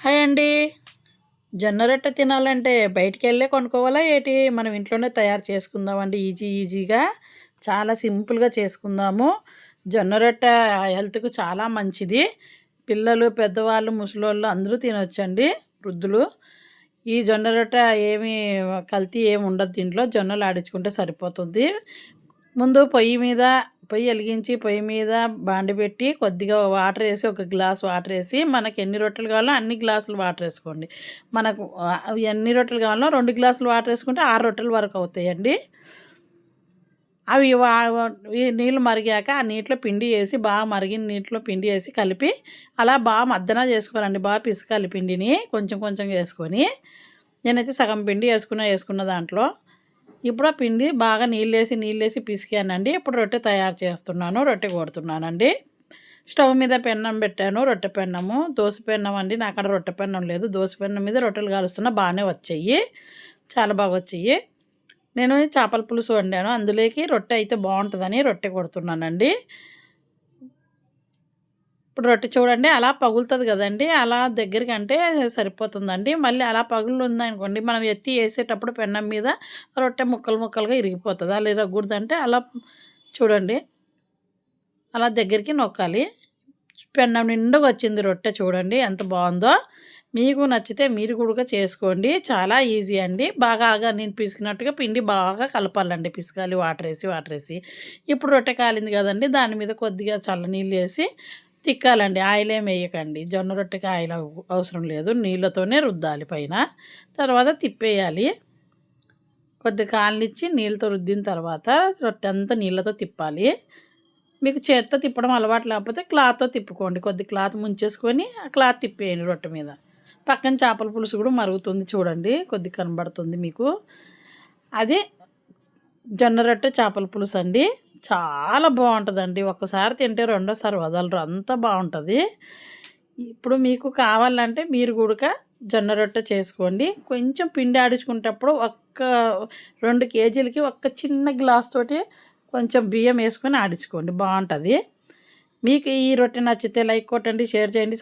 Hi అండి. జొన్న రొట్టె తినాలంటే బయటికి వెళ్ళే కొనుక్కోవాలా ఏంటి? మనం ఇంట్లోనే తయారు చేసుకుందామండి ఈజీ ఈజీగా. చాలా సింపుల్గా చేసుకుందాము. జొన్న రొట్టె హెల్త్కు చాలా మంచిది. పిల్లలు పెద్దవాళ్ళు ముసలోళ్ళు అందరూ తినొచ్చండి వృద్ధులు. ఈ జొన్న రొట్టె ఏమి కల్తీ ఏమి ఉండదు దీంట్లో. జొన్నలు ఆడించుకుంటే సరిపోతుంది. ముందు పొయ్యి మీద పొయ్యి వెలిగించి పొయ్యి మీద బాండి పెట్టి కొద్దిగా వాటర్ వేసి ఒక గ్లాస్ వాటర్ వేసి మనకి ఎన్ని రొట్టెలు కావాలో అన్ని గ్లాసులు వాటర్ వేసుకోండి. మనకు ఎన్ని రొట్టెలు కావాలో రెండు గ్లాసులు వాటర్ వేసుకుంటే ఆరు రొట్టెల వరకు అవుతాయండి. అవి వా- నీళ్ళు మరిగాక ఆ నీటిలో పిండి వేసి బాగా మరిగిన నీటిలో పిండి వేసి కలిపి అలా బాగా మద్దన చేసుకోవాలండి. బాగా పిసకాలి పిండిని కొంచెం కొంచెం వేసుకొని. నేనైతే సగం పిండి వేసుకున్న వేసుకున్న దాంట్లో ఇప్పుడు ఆ పిండి బాగా నీళ్ళేసి నీళ్ళేసి పిసికానండి. ఇప్పుడు రొట్టె తయారు చేస్తున్నాను రొట్టె కొడుతున్నానండి స్టవ్ మీద పెన్నం పెట్టాను రొట్టె పెన్నము. దోశ పెన్నం అండి నా అక్కడ రొట్టె పెన్నం లేదు. దోశ పెన్నం మీద రొట్టెలు కాలుస్తున్నా బాగానే వచ్చాయి. చాలా బాగా వచ్చాయి. నేను చేపల పులుసు వండాను. అందులోకి రొట్టె అయితే బాగుంటుందని రొట్టె కొడుతున్నానండి. ఇప్పుడు రొట్టె చూడండి అలా పగులుతుంది కదండి అలా దగ్గరికి అంటే సరిపోతుందండి. మళ్ళీ అలా పగులు ఉందనుకోండి మనం ఎత్తి వేసేటప్పుడు పెన్నం మీద రొట్టె ముక్కలు ముక్కలుగా ఇరిగిపోతుంది. అలా ఇరగకూడదంటే అలా చూడండి అలా దగ్గరికి నొక్కాలి. పెన్నం నిండుగా వచ్చింది రొట్టె చూడండి ఎంత బాగుందో. మీకు నచ్చితే మీరు కూడా చేసుకోండి. చాలా ఈజీ అండి. బాగా నేను పిసికినట్టుగా పిండి బాగా కలపాలండి. పిసకాలి వాటర్ వేసి వాటర్ వేసి. ఇప్పుడు రొట్టె కాలింది కదండి దాని మీద కొద్దిగా చల్ల నీళ్ళు వేసి తిక్కాలండి. ఆయిల్ ఏం వేయకండి. జొన్న రొట్టెకి ఆయిల్ అవసరం లేదు. నీళ్ళతోనే రుద్దాలి పైన. తర్వాత తిప్పేయాలి. కొద్ది కాళ్ళనిచ్చి నీళ్ళతో రుద్దిన తర్వాత రొట్టె అంతా నీళ్ళతో తిప్పాలి. మీకు చేత్తో తిప్పడం అలవాటు లేకపోతే క్లాత్తో తిప్పుకోండి. కొద్ది క్లాత్ ముంచేసుకొని ఆ క్లాత్ తిప్పేయండి రొట్టె మీద. పక్కన చేపల పులుసు కూడా మరుగుతుంది చూడండి. కొద్ది కనబడుతుంది మీకు. అది జొన్న రొట్టె చేపల పులుసు అండి చాలా బాగుంటుందండి. ఒక్కసారి తింటే రెండోసారి వదలరు. అంత బాగుంటుంది. ఇప్పుడు మీకు కావాలంటే మీరు కూడా జొన్న రొట్టె చేసుకోండి. కొంచెం పిండి ఆడించుకునేటప్పుడు ఒక్క రెండు కేజీలకి ఒక్క చిన్న గ్లాస్ తోటి కొంచెం బియ్యం వేసుకొని ఆడించుకోండి. బాగుంటుంది. మీకు ఈ రొట్టె నచ్చితే లైక్ కొట్టండి షేర్ చేయండి